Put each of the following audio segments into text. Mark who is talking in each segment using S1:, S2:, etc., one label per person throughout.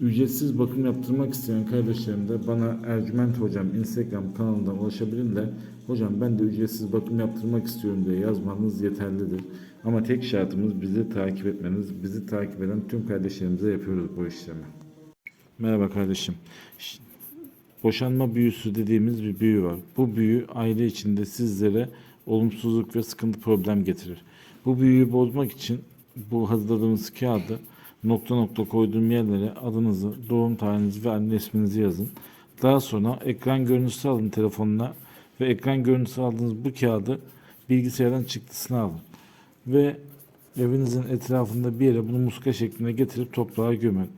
S1: Ücretsiz bakım yaptırmak isteyen kardeşlerim de bana Ercüment Hocam Instagram kanalından ulaşabilirler. Hocam ben de ücretsiz bakım yaptırmak istiyorum diye yazmanız yeterlidir. Ama tek şartımız bizi takip etmeniz. Bizi takip eden tüm kardeşlerimize yapıyoruz bu işlemi. Merhaba kardeşim. Boşanma büyüsü dediğimiz bir büyü var. Bu büyü aile içinde sizlere olumsuzluk ve sıkıntı problem getirir. Bu büyüyü bozmak için bu hazırladığımız kağıdı nokta nokta koyduğum yerlere adınızı, doğum tarihinizi ve anne isminizi yazın. Daha sonra ekran görüntüsü alın telefonuna ve ekran görüntüsü aldığınız bu kağıdı bilgisayardan çıktısını alın. Ve evinizin etrafında bir yere bunu muska şeklinde getirip toprağa gömün.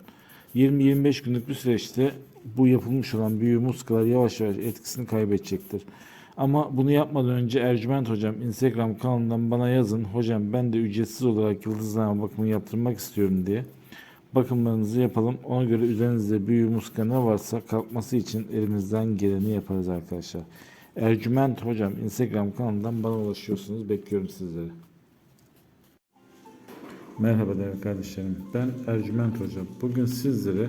S1: 20-25 günlük bir süreçte bu yapılmış olan büyü muskalar yavaş yavaş etkisini kaybedecektir. Ama bunu yapmadan önce Ercüment Hocam Instagram kanalından bana yazın. Hocam ben de ücretsiz olarak yıldızlama bakımı yaptırmak istiyorum diye. Bakımlarınızı yapalım. Ona göre üzerinizde büyü muska ne varsa kalkması için elimizden geleni yaparız arkadaşlar. Ercüment Hocam Instagram kanalından bana ulaşıyorsunuz. Bekliyorum sizleri. Merhaba değerli kardeşlerim. Ben Ercüment Hocam. Bugün sizlere